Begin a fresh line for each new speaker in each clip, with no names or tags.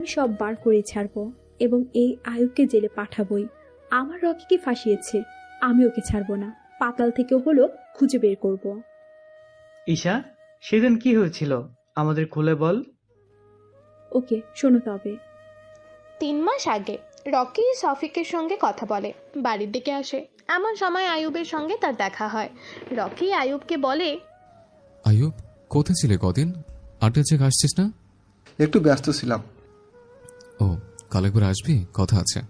আমি সব বার করে ছাড়বো এবং এই আয়ুবকে জেলে পাঠাবই। আমার রকিকে ফাঁসিয়েছে? আমি ওকে ছাড়বো না। পাতাল থেকে হলো খুঁজে বের করব।
ঈশা সেদিন কি হয়েছিল? আমাদের খুলে বল।
ওকে শোনো তবে।
তিন মাস আগে রকি সফিকের সঙ্গে কথা বলে বাড়ির দিকে আসে। এমন সময় আয়ুবের সঙ্গে তার দেখা হয়। রকি আয়ুবকে বলে
আয়ুব কোথায় ছিলে কদিন? আড্ডা চেক আসছিস না?
একটু ব্যস্ত ছিলাম।
ও কাল একবার আসবি? কথা আছে।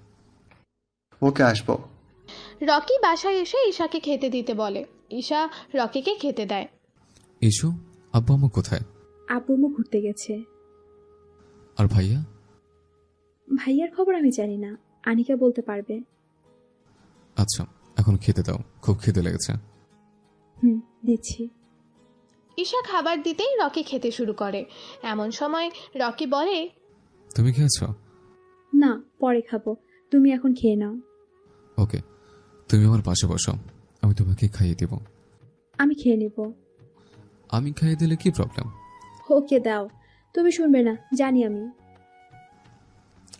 ওকে আসব।
রকি বাসায় এসে ঈশাকে খেতে দিতে বলে। ঈশা রকিকে খেতে দেয়।
ইসু আব্বু আম্মু কোথায়?
আব্বু আম্মু ঘুরতে গেছে।
আর ভাইয়া?
ভাইয়ার খবর আমি জানি না। আনিকা বলতে পারবে।
আচ্ছা এখন খেতে দাও। খুব খিদে লেগেছে।
হুম দিচ্ছি।
ঈশা খাবার দিতেই রকি খেতে শুরু করে। এমন সময় রকি বলে
তুমি খেয়েছো?
না পরে খাব। তুমি এখন খেয়ে নাও।
ওকে তুমি আমার পাশে বসো। আমি তোমাকে খাইয়ে দেব।
আমি খেয়ে নেব।
আমি খাইয়ে দিলে কি প্রবলেম
ওকে দাও। তুমি শুনবে না জানি আমি।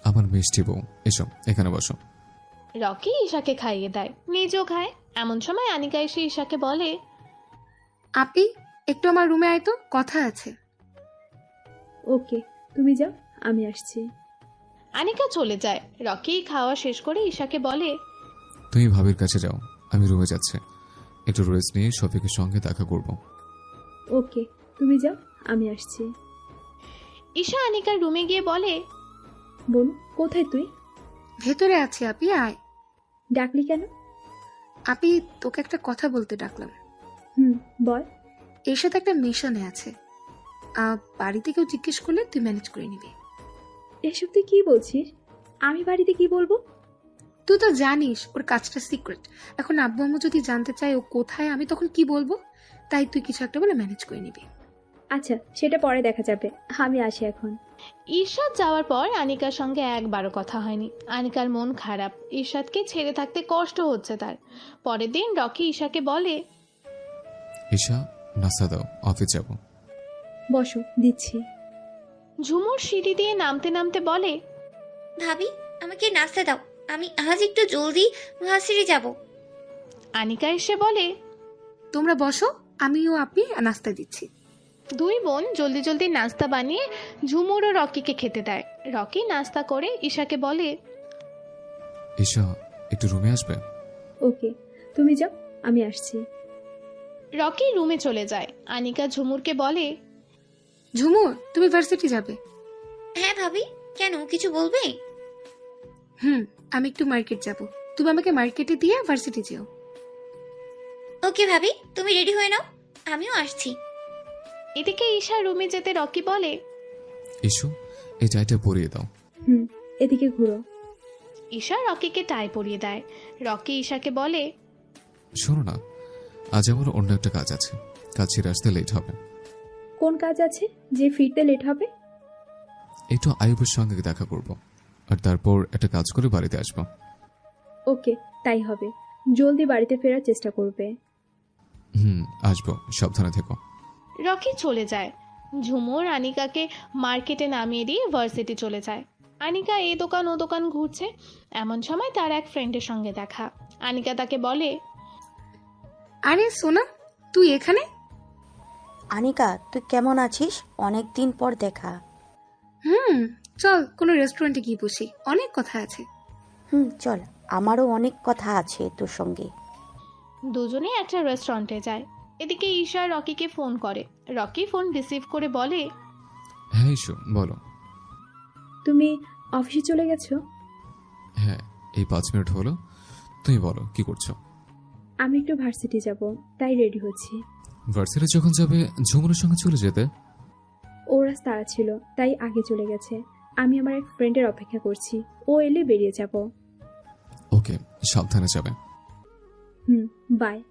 আমার মিষ্টি বউ এসো এখানে বসো।
রকি ঈশাকে খাইয়ে দেয়। নিজেও খায়। এমন সময় আনিকা এসে ঈশাকে বলে
আপি একটু আমার রুমে আয় তো কথা আছে।
ওকে তুমি যাও। আমি আসছি।
আনিকা চলে যায়। রকি খাওয়া শেষ করে ঈশাকে বলে
তুমি ভাবির কাছে যাও আমি রুমে যাচ্ছি। একটু রেস্ট নিয়ে শফিকের সঙ্গে দেখা করব।
ওকে তুমি যাও আমি আসছি।
ঈশা আনিকার রুমে গিয়ে বলে
বোন কোথায় তুই?
ভেতরে আছি আপি আয়।
ডাকলি কেন?
আপি তোকে একটা কথা বলতে ডাকলাম।
হুম বল।
এর সাথে একটা মিশনে আছে। আহ, বাড়িতে কেউ জিজ্ঞেস করলে তুই ম্যানেজ করে নিবি।
এসব তুই কি বলছিস? আমি বাড়িতে কি বলব?
তুই তো জানিস ওর কাজটা সিক্রেট এখন আব্বু আম্মু যদি জানতে চায় ও কোথায় আমি তখন কি বলব? তাই তুই কিছু একটা বলে ম্যানেজ করে নিবি।
আচ্ছা সেটা পরে দেখা যাবে। আমি আসি এখন।
ঈর্ষাদ যাওয়ার পর আনিকার সঙ্গে একবারও কথা হয়নি। আনিকার মন খারাপ। ঈর্ষাদকে ছেড়ে থাকতে কষ্ট হচ্ছে তার। পরের দিন রকি ঈশাকে বলে
ঈশা নাস্তা দাও অফিস যাব।
বসো দিচ্ছি।
ঝুমুর সিঁড়ি দিয়ে নামতে নামতে বলে
ভাবি আমাকে নাস্তা দাও। আমি আজ একটু জলদি ভার্সিটি যাব।
আনিকা এসে বলে
তোমরা বসো আমিও আপনি নাস্তা দিচ্ছি।
দুই বোন জলদি জলদি নাস্তা বানিয়ে ঝুমুর ও রকিকে খেতে দেয়। রকি নাস্তা করে ঈশাকে বলে
ঈশা একটু রুমে আসবে?
ওকে তুমি যাও আমি আসছি।
রকি রুমে চলে যায়। আনিকা ঝুমুরকে বলে
ঝুমুর তুমি ভার্সিটি যাবে।
হ্যাঁ ভাবি কেন কিছু বলবে?
হুম আমি একটু মার্কেট যাব। তুমি আমাকে মার্কেটে দিয়ে ভার্সিটি যেও।
ওকে ভাবি তুমি রেডি হয়ে নাও আমিও আসছি।
এদিকে ঈশা রুমে যেতে রকি বলে
ইস্যু এই চাইটা পরিয়ে দাও।
হুম এদিকে ঘুরো।
ঈশা রকিকে টাই পরিয়ে দেয়। রকি ঈশাকে বলে
শোনো না আজ আমার অন্য একটা কাজ আছে। কাজ ছেড়ে আসতে লেট হবে।
কোন কাজ আছে যে ফিরতে লেট হবে?
একটু আয়ুবের সঙ্গে দেখা করব আর তারপর একটা কাজ করে বাড়িতে আসব।
ওকে তাই হবে। জলদি বাড়িতে ফেরার চেষ্টা করবে।
হুম আসব সাবধানে থেকো।
রকি চলে যায়। ঝুমুর আনিকাকে মার্কেটে নামিয়ে দিয়ে ভার্সিটি চলে যায়। আনিকা এই দোকান ও দোকান ঘুরছে। এমন সময় তার এক ফ্রেন্ডের সঙ্গে দেখা। আনিকা তাকে বলে
আরে সোনা তুই এখানে?
আনিকা তুই কেমন আছিস? অনেক দিন পর দেখা।
হুম চল কোনো রেস্টুরেন্টে গিয়ে বসি। অনেক কথা আছে।
হুম চল আমারও অনেক কথা আছে তোর সঙ্গে।
দুজনেই একটা রেস্টুরেন্টে যায়। এদিকে ঈশা রকিকে ফোন করে। রকি ফোন রিসিভ করে বলে
হ্যাঁ ইস্যু বলো।
তুমি অফিসে চলে গেছো?
হ্যাঁ এই পাঁচ মিনিট হলো। তুমি বলো কি করছ?
আমি একটু ভার্সিটি যাব তাই রেডি হচ্ছি।
ভার্সিটি যখন যাবে ঝুমুরের সঙ্গে চলে যেতে?
ওরা তারা ছিল তাই আগে চলে গেছে। আমি আমার এক ফ্রেন্ডের অপেক্ষা করছি। ও এলে বেরিয়ে যাব।
ওকে সাবধানে যাবে।
হুম বাই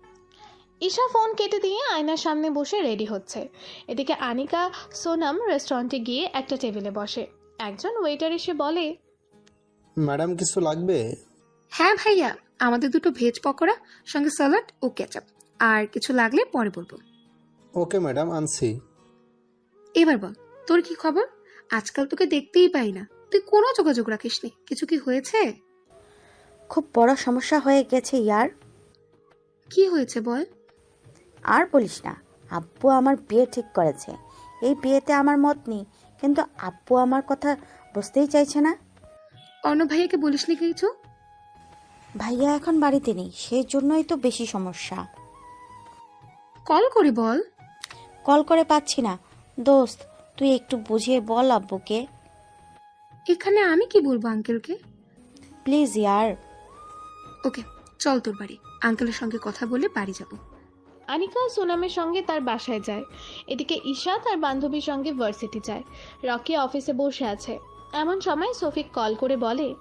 ঈশা ফোন কেটে দিয়ে আয়নার সামনে বসে রেডি হচ্ছে। এদিকে আনিকা সোনাম রেস্টুরেন্টে গিয়ে একটা টেবিলে বসে। একজন ওয়েটার এসে বলে
ম্যাডাম কিছু লাগবে?
হ্যাঁ ভাইয়া আমাদের দুটো ভেজ পকোড়া সঙ্গে স্যালাড ও কেচাপ আর কিছু লাগলে পরে বলব।
ওকে ম্যাডাম আনছি।
এবার বল তোর কি খবর? আজকাল তোকে দেখতেই পাই না। তুই কোনো যোগাযোগ রাখিস নি? কিছু কি হয়েছে?
খুব বড় সমস্যা হয়ে গেছে ইয়ার।
কি হয়েছে বল?
আর বলিস না আব্বু আমার বিয়ে ঠিক করেছে। এই বিয়েতে আমার মত নেই কিন্তু আব্বু আমার কথা বুঝতেই চাইছে না।
অর্ণব ভাইয়াকে বলিসনি কিছু?
ভাইয়া এখন বাড়িতে নেই সেই জন্যই তো বেশি সমস্যা।
কল করে বল।
কল করে পাচ্ছি না। দোস্ত তুই একটু বুঝিয়ে বল আব্বুকে।
এখানে আমি কি বলব আঙ্কেলকে?
প্লিজ ইয়ার।
ওকে চল তোর বাড়ি। আঙ্কেলের সঙ্গে কথা বলে বাড়ি যাব।
আনিকা সোনামের সঙ্গে তার বাসায় যায়। এদিকে ঈশা তার বান্ধবীর সঙ্গে ভার্সিটি যায়। রকি অফিসে বসে আছে। এমন সময় সফিক কল করে বলে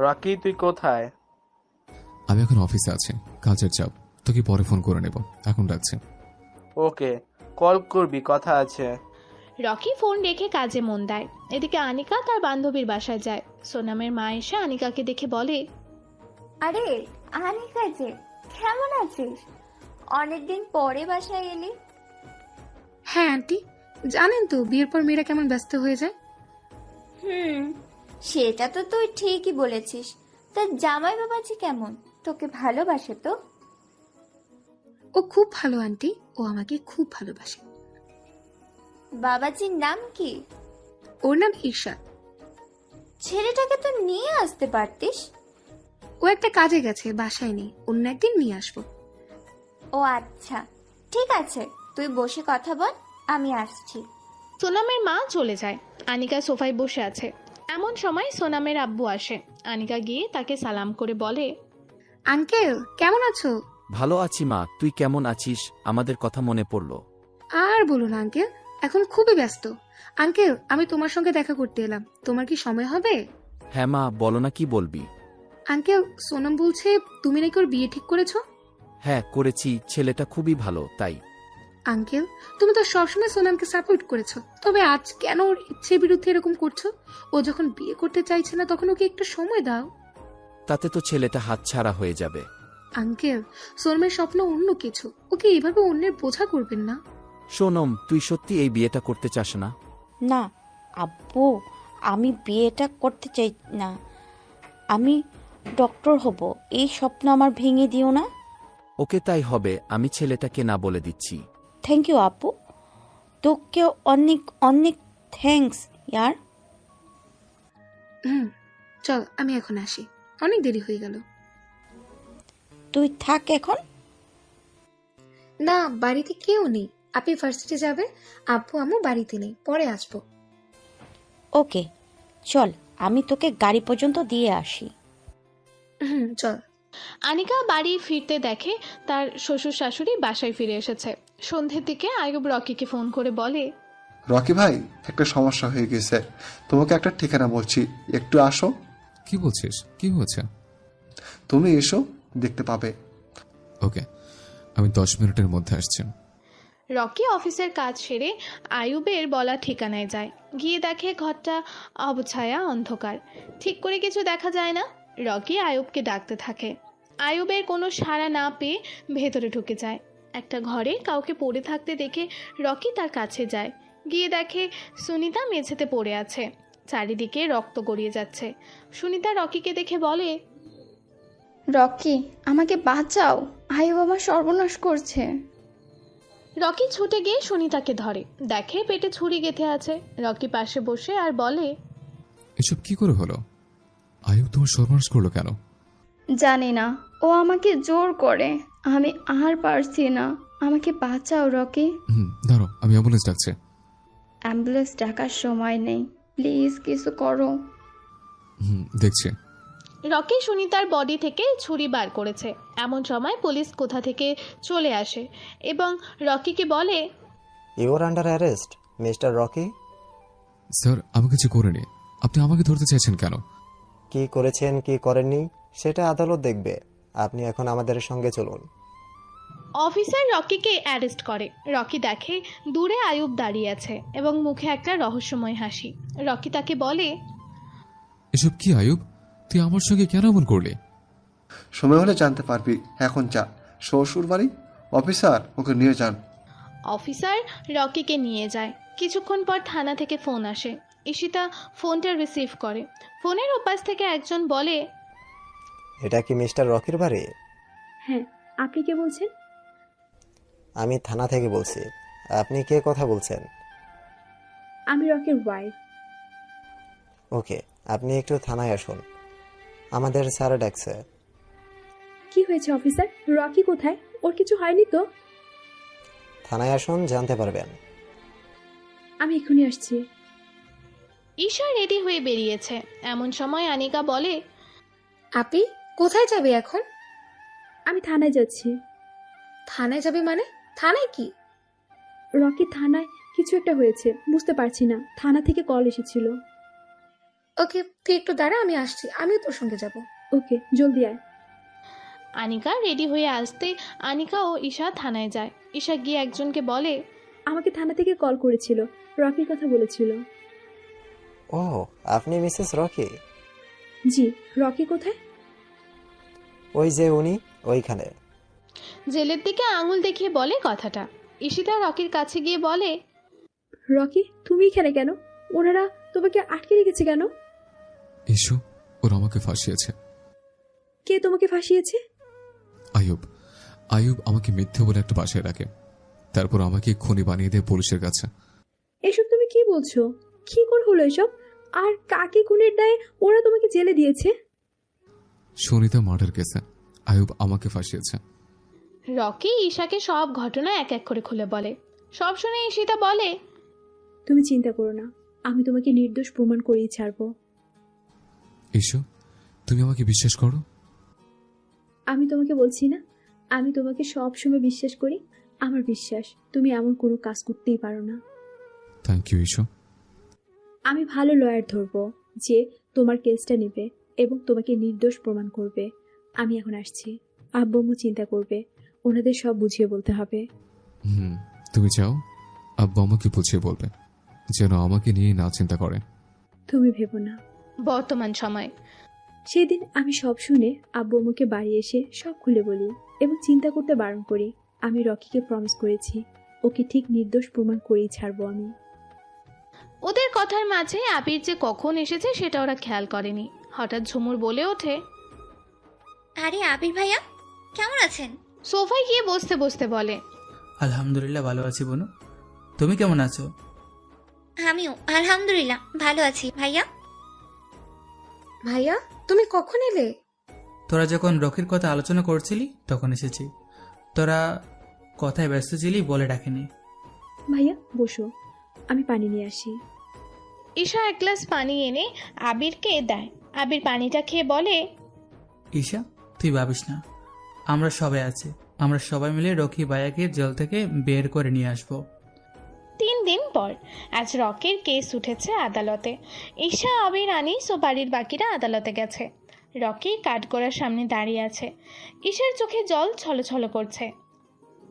রকি তুই কোথায়?
আমি এখন অফিসে আছি। কাজের চাপ। তোকে পরে ফোন করে নেব। এখন ডাকছি
ওকে কল করবি কথা আছে।
রকি ফোন রেখে কাজে মন দেয়। এদিকে আনিকা তার বান্ধবীর বাসায় যায়। সোনামের মা এসে আনিকাকে দেখে বলে
আরে আনিকা যে কেমন আছিস? অনেকদিন পরে বাসায় এলি।
হ্যাঁ আন্টি। জানেন তো বিয়ের পর মেয়েরা কেমন ব্যস্ত হয়ে যায়?
হুম সেটা তো তুই ঠিকই বলেছিস। তা জামাই বাবাজি কেমন তোকে ভালোবাসে তো?
ও খুব ভালো আন্টি। ও আমাকে খুব ভালোবাসে।
বাবাজির নাম কি?
ওর নাম ঈর্ষা।
ছেলেটাকে তো নিয়ে আসতে পারতিস।
ও একটা কাজে গেছে বাসায় নেই। অন্য একদিন নিয়ে আসব।
ও আচ্ছা ঠিক আছে। তুই বসে কথা বল আমি আসছি।
সোনামের মা চলে যায়। আনিকা সোফায় বসে আছে। এমন সময় সোনামের আব্বু আসে। আনিকা গিয়ে তাকে সালাম করে বলে
আঙ্কেল কেমন আছো?
ভালো আছি মা তুই কেমন আছিস? আমাদের কথা মনে পড়ল।
আর বলো না আঙ্কেল। এখন খুবই ব্যস্ত। আঙ্কেল আমি তোমার সঙ্গে দেখা করতে এলাম। তোমার কি সময় হবে?
হ্যাঁ মা বলো না কি বলবি।
আঙ্কেল সোনম বলছে তুমি নাকি ওর বিয়ে ঠিক করেছ?
হ্যাঁ করেছি। ছেলেটা খুবই ভালো তাই।
আঙ্কেল তুমি তো সবসময় সোনামকে সাপোর্ট করেছ। তবে আজ কেন ওর ইচ্ছে বিরুদ্ধে এরকম করছ? ও যখন বিয়ে করতে চাইছে না তখন ওকে একটু সময় দাও।
তাতে তো ছেলেটা হাতছাড়া হয়ে যাবে।
আঙ্কেল সোনমের স্বপ্ন অন্য কিছু। ওকে এভাবে অন্যের বোঝা করবেন না।
সোনম তুই সত্যি এই বিয়েটা করতে চাস না?
না আব্বু আমি বিয়েটা করতে চাই না। আমি ডক্টর হব এই স্বপ্ন আমার ভেঙে দিও না।
ওকে তাই হবে আমি ছেলেটাকে না বলে দিচ্ছি।
থ্যাংক ইউ আপু তোকেও অনেক অনেক থ্যাঙ্কস ইয়ার।
হুম চল আমি এখন আসি। অনেক দেরি হয়ে গেল।
তুই থাক এখন।
না বাড়িতে কেউ নেই। আপনি ভার্সিটি যাবে আপু আম্মু বাড়িতে নেই। পরে আসব।
ওকে চল আমি তোকে গাড়ি পর্যন্ত দিয়ে আসি।
হুম চল।
আনিকা বাড়ি ফিরতে দেখে তার শ্বশুর শাশুড়ি বাসায় ফিরে এসেছে। সন্ধ্যের দিকে আয়ুব রকিকে ফোন করে বলে
রকি ভাই একটা সমস্যা হয়ে গেছে। তোমাকে একটা ঠিকানা বলছি। একটু আসো।
কি বলছিস? কি হয়েছে?
তুমি এসো। দেখতে পাবে।
ওকে আমি দশ মিনিটের মধ্যে আসছি।
রকি অফিসের কাজ সেরে আয়ুবের বলা ঠিকানায় যায়। গিয়ে দেখে ঘরটা অবছায়া অন্ধকার। ঠিক করে কিছু দেখা যায় না? রকি আয়ুবকে ডাকতে থাকে। আয়ুবের কোনো সাড়া না পেয়ে ভেতরে ঢুকে যায়। একটা ঘরে কাউকে পড়ে থাকতে দেখে রকি তার কাছে যায়। গিয়ে দেখে সুনিতা মেঝেতে পড়ে আছে। চারিদিকে রক্ত গড়িয়ে যাচ্ছে। সুনিতা রকিকে দেখে বলে
রকি আমাকে বাঁচাও। আয়ু বাবা সর্বনাশ করছে।
রকি ছুটে গিয়ে সুনিতাকে ধরে। দেখে পেটে ছুরি গেঁথে আছে। রকি পাশে বসে আর বলে
এসব কি করে হলো? আয়ুব তোমার সর্বনাশ করল কেন?
জানি না। ও আমাকে জোর করে। আমি আর পারছি না। আমাকে বাঁচাও রকি।
হুম দাঁড়ো আমি অ্যাম্বুলেন্স ডাকছি।
অ্যাম্বুলেন্স ডাকার সময় নেই। প্লিজ কিছু করো।
হুম দেখছি।
রকি সুনিতার বডি থেকে ছুরি বার করেছে। এমন সময় পুলিশ কোথা থেকে চলে আসে এবং রকিকে বলে
your under arrest mister Rocky
sir আমি কিছু করিনি। আপনি আমাকে ধরতে চাইছেন কেন?
কি করেছেন কি করেননি সেটা আদালত দেখবে। আপনি এখন আমাদের সঙ্গে চলুন।
অফিসার রকিকে অ্যারেস্ট করে। রকি দেখে দূরে আয়ুব দাঁড়িয়ে আছে এবং মুখে একটা রহস্যময় হাসি। রকি তাকে বলে
এসব কি আয়ুব? তুই আমার সঙ্গে কেন এমন করলি?
সময় হলে জানতে পারবি। এখন যা। শ্বশুর বাড়ি অফিসার ওকে নিয়ে যান।
অফিসার রকিকে নিয়ে যায়। কিছুক্ষণ পর থানা থেকে ফোন আসে। ঈশিতা ফোনটা রিসিভ করে। ফোনের ওপাশ থেকে একজন বলে
এটা কি মিস্টার রকির বাড়ি?
হ্যাঁ আপনি কে বলছেন?
আমি থানা থেকে বলছি। আপনি কে কথা বলছেন?
আমি রকির ওয়াইফ
ওকে আপনি একটু থানায় আসুন। আমাদের স্যার ডাকছে।
কি হয়েছে অফিসার? রকি কোথায়? ওর কিছু হয়নি তো?
থানায় আসুন জানতে পারবেন।
আমি এখনই আসছি।
ঈশা রেডি হয়ে বেরিয়েছে। এমন সময় আনিকা বলে
আপি কোথায় যাবে এখন?
আমি থানায় যাচ্ছি।
থানায় যাবে মানে? থানায় কি?
রকি থানায় কিছু একটা হয়েছে বুঝতে পারছি না। থানা থেকে কল এসেছিল।
ওকে তুই একটু দাঁড়া আমি আসছি। আমিও তোর সঙ্গে যাব।
ওকে জলদি আয়।
আনিকা রেডি হয়ে আসতে আনিকা ও ঈশা থানায় যায়। ঈশা গিয়ে একজনকে বলে
আমাকে থানা থেকে কল করেছিল রকির কথা বলেছিল।
ও আপনি মিসেস রকি?
জি রকি কোথায়?
ওই যে উনি ওইখানে।
জেলের দিকে আঙুল দেখিয়ে বলে কথাটা। ঈশিতা রকির কাছে গিয়ে বলে
রকি তুমি এখানে কেন? ওনারা তোমাকে আটকে রেখেছে কেন?
ইস্যু ওরা আমাকে ফাঁসিয়েছে।
কে তোমাকে ফাঁসিয়েছে?
আয়ুব আয়ুব আমাকে মিথ্যে বলে একটা বাসায় রাখে। তারপর আমাকে খুনি বানিয়ে দেয় পুলিশের কাছে।
এসব তুমি কি বলছো? কি করে হলো এসব? আর কাকে খুনের দায়ে ওরা তোমাকে জেলে দিয়েছে?
সুনিতা মার্ডার কেসে। আয়ুব আমাকে ফাঁসিয়েছে।
রকি ঈশাকে সব ঘটনা এক এক করে খুলে বলে। সব শুনে ঈশিতা বলে
তুমি চিন্তা করো না আমি তোমাকে নির্দোষ প্রমাণ করেই ছাড়বো।
ইস্যু তুমি আমাকে বিশ্বাস করো।
আমি তোমাকে বলছি না আমি তোমাকে সব সময় বিশ্বাস করি আমার বিশ্বাস তুমি এমন কোনো কাজ করতেই পারো না।
থ্যাংক ইউ ইস্যু
আমি ভালো লয়ার ধরবো যে তোমার কেসটা নেবে এবং তোমাকে নির্দোষ প্রমাণ করবে। আমি এখন আসছি। আব্বু চিন্তা করবে ওনাদের সব বুঝিয়ে বলতে হবে।
হুম তুমি চাও আব্বু আমাকে বুঝিয়ে বলবে যেন আমাকে নিয়ে না চিন্তা করে।
তুমি ভেবো না।
বর্তমান সময়।
সেদিন আমি সব শুনে আব্বু আম্মুকে বাড়ি এসে সব খুলে বলি এবং চিন্তা করতে বারণ করি আমি রকিকে প্রমিস করেছি ওকে ঠিক নির্দোষ প্রমাণ করেই ছাড়বো আমি।
ওদের কথার মাঝে আবির যে কখন এসেছে সেটা ওরা খেয়াল করেনি। হঠাৎ ঝুমুর বলে ওঠে
আরে আবির ভাইয়া কেমন আছেন?
সোফায় গিয়ে বসতে বসতে বলে
আলহামদুলিল্লাহ ভালো আছি বনু। তুমি কেমন আছো?
আমিও আলহামদুলিল্লাহ ভালো আছি। ভাইয়া?
ভাইয়া তুমি কখন এলে?
তোরা যখন রকির কথা আলোচনা করছিলি তখন এসেছি। তোরা কথায় ব্যস্ত ছিলি বলে ডাকেনি।
ভাইয়া বসো। আমি পানি নিয়ে আসি।
ঈশা এক গ্লাস পানি এনে আবিরকে দেয়। আবির পানিটা খেয়ে বলে
ঈশা তুই ভাবিস না। আমরা সবাই আছি। আমরা সবাই মিলে রকি ভাইয়াকে জল থেকে বের করে নিয়ে আসব।
তিন দিন পর আজ রকের কেস উঠেছে আদালতে। ঈশা, আবির, আনিস ও বাড়ির বাকিরা আদালতে গেছে। রকি কাঠগড়ার সামনে দাঁড়িয়ে আছে। ঈশার চোখে জল ছলছল করছে।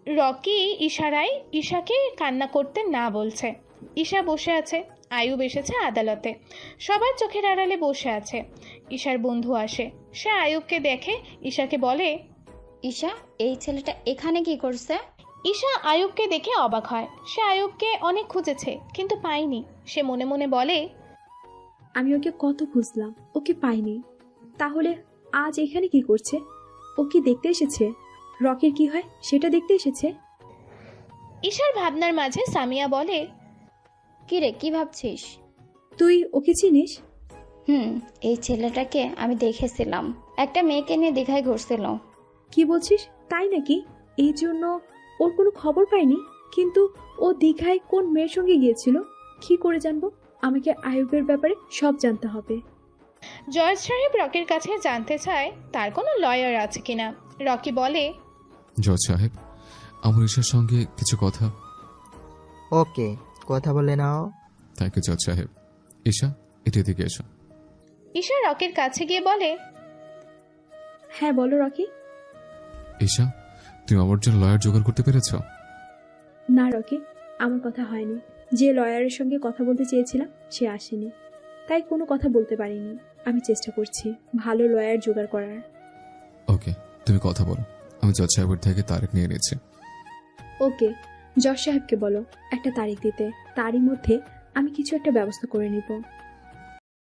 রকি ইশারায় ঈশাকে কান্না করতে না বলছে। ঈশা বসে আছে, আয়ুব এসেছে আদালতে। সবার চোখের আড়ালে বসে আছে। ঈশার বন্ধু আসে। সে আয়ুবকে দেখে ঈশাকে বলে,
ঈশা, এই ছেলেটা এখানে কি করছে?
ঈশা আয়ুবকে দেখে অবাক হয়। সে আয়ুবকে অনেক খুঁজেছে কিন্তু পায়নি। সে মনে মনে বলে
আমি ওকে কত খুঁজলাম ওকে পাইনি তাহলে আজ এখানে কি করছে? ও কি দেখতে এসেছে? রকের কি হয় সেটা দেখতে এসেছে?
ঈশার ভাবনার মাঝে সামিয়া বলে
কি রে কি ভাবছিস?
তুই ওকে চিনিস?
হুম এই ছেলেটাকে আমি দেখেছিলাম। একটা মেয়েকে নিয়ে দীঘায় ঘুরছিল
কি বলছিস তাই নাকি? এই জন্য ওর কোনো খবর পাইনি কিন্তু ও দীঘায় কোন মেয়ের সঙ্গে গিয়েছিল? কি করে জানব? আমাকে আয়ুবের ব্যাপারে সব জানতে হবে।
জজ সাহেব রকির কাছে জানতে চায় তার কোনো লয়ার আছে কিনা। রকি বলে
জজ সাহেব আমার ঈশার সঙ্গে কিছু কথা?
ওকে কথা বলে নাও।
থ্যাংক ইউ জজ সাহেব। ঈশা এটা দিকে এসো।
ঈশা রকির কাছে গিয়ে বলে
হ্যাঁ বলো রকি।
ঈশা তুমি আমার জন্য লয়ার জোগাড় করতে পেরেছ?
না রকি আমার কথা হয়নি। যে লয়ারের সঙ্গে কথা বলতে চেয়েছিলাম সে আসেনি। তাই কোনো কথা বলতে পারিনি। আমি চেষ্টা করছি ভালো লয়ার জোগাড় করার।
ওকে তুমি কথা বলো। আমি জজ সাহেবের থেকে তারিখ নিয়ে নিচ্ছি।
ওকে জজ সাহেবকে বলো একটা তারিখ দিতে। তারই মধ্যে আমি কিছু একটা ব্যবস্থা করে নিব।